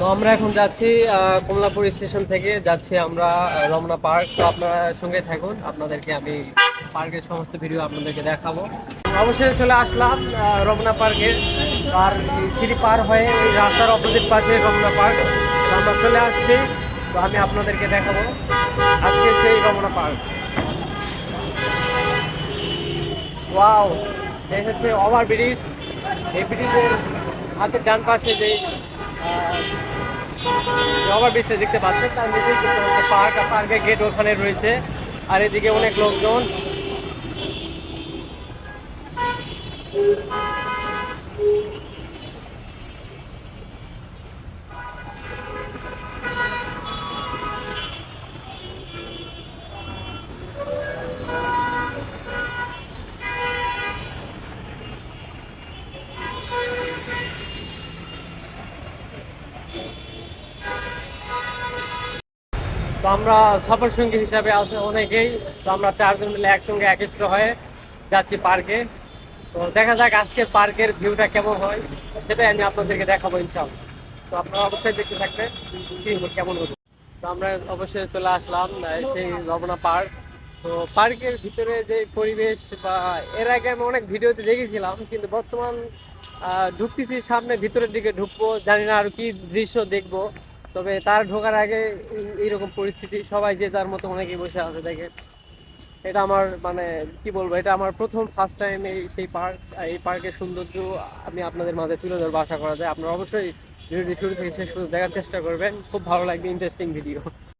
তো আমরা এখন যাচ্ছি কমলাপুর স্টেশন থেকে যাচ্ছি আমরা রমনা পার্ক। তো আপনারা সঙ্গে থাকুন, আপনাদেরকে আমি পার্কের সমস্ত ভিডিও আপনাদেরকে দেখাবো। অবশ্যই চলে আসলাম রমনা পার্কে, আর সিঁড়ি পার হয়ে ওই রাস্তার অপোজিট পাশে রমনা পার্ক। আমরা চলে আসছি, তো আমি আপনাদেরকে দেখাবো আজকে সেই রমনা পার্ক। ওয়াও, এই হচ্ছে ওভার ব্রিজ এই ব্রিজের হাতের ডান পাশে যে ওভার ব্রিজটা দেখতে পাচ্ছেন, তার নিচে পার্ক পার্কের গেট ওখানে রয়েছে। আর এদিকে অনেক লোকজন তো আমরা সফর সঙ্গী হিসাবে আছে অনেকেই। তো আমরা চারজন মিলে একসঙ্গে একত্র হয়ে যাচ্ছি পার্কে। তো দেখা যাক আজকের পার্কের ভিউটা কেমন হয়, সেটাই আমি আপনাদেরকে দেখাবো ইনশাল্লাহ তো আপনারা অবশ্যই দেখতে থাকবেন কি কেমন হবে তো আমরা অবশ্যই চলে আসলাম সেই রমনা পার্ক। তো পার্কের ভিতরে যে পরিবেশ বা এর আগে আমি অনেক ভিডিওতে দেখেছিলাম, কিন্তু বর্তমান ঢুকতেছি সামনে ভিতরের দিকে ঢুকবো, জানি না আর কি দৃশ্য দেখব। তবে তার ঢোকার আগে এই- এইরকম পরিস্থিতি, সবাই যে যার মতো অনেকেই বসে আছে দেখে এটা আমার মানে কি বলব, এটা আমার প্রথম ফার্স্ট টাইম এই সেই পার্ক, এই পার্কের সৌন্দর্য আমি আপনাদের মাঝে তুলে ধরবো, আশা করা যায়। আপনারা অবশ্যই ভিডিওটি শুরু থেকে শেষ দেখার চেষ্টা করবেন। খুব ভালো লাগবে ইন্টারেস্টিং ভিডিও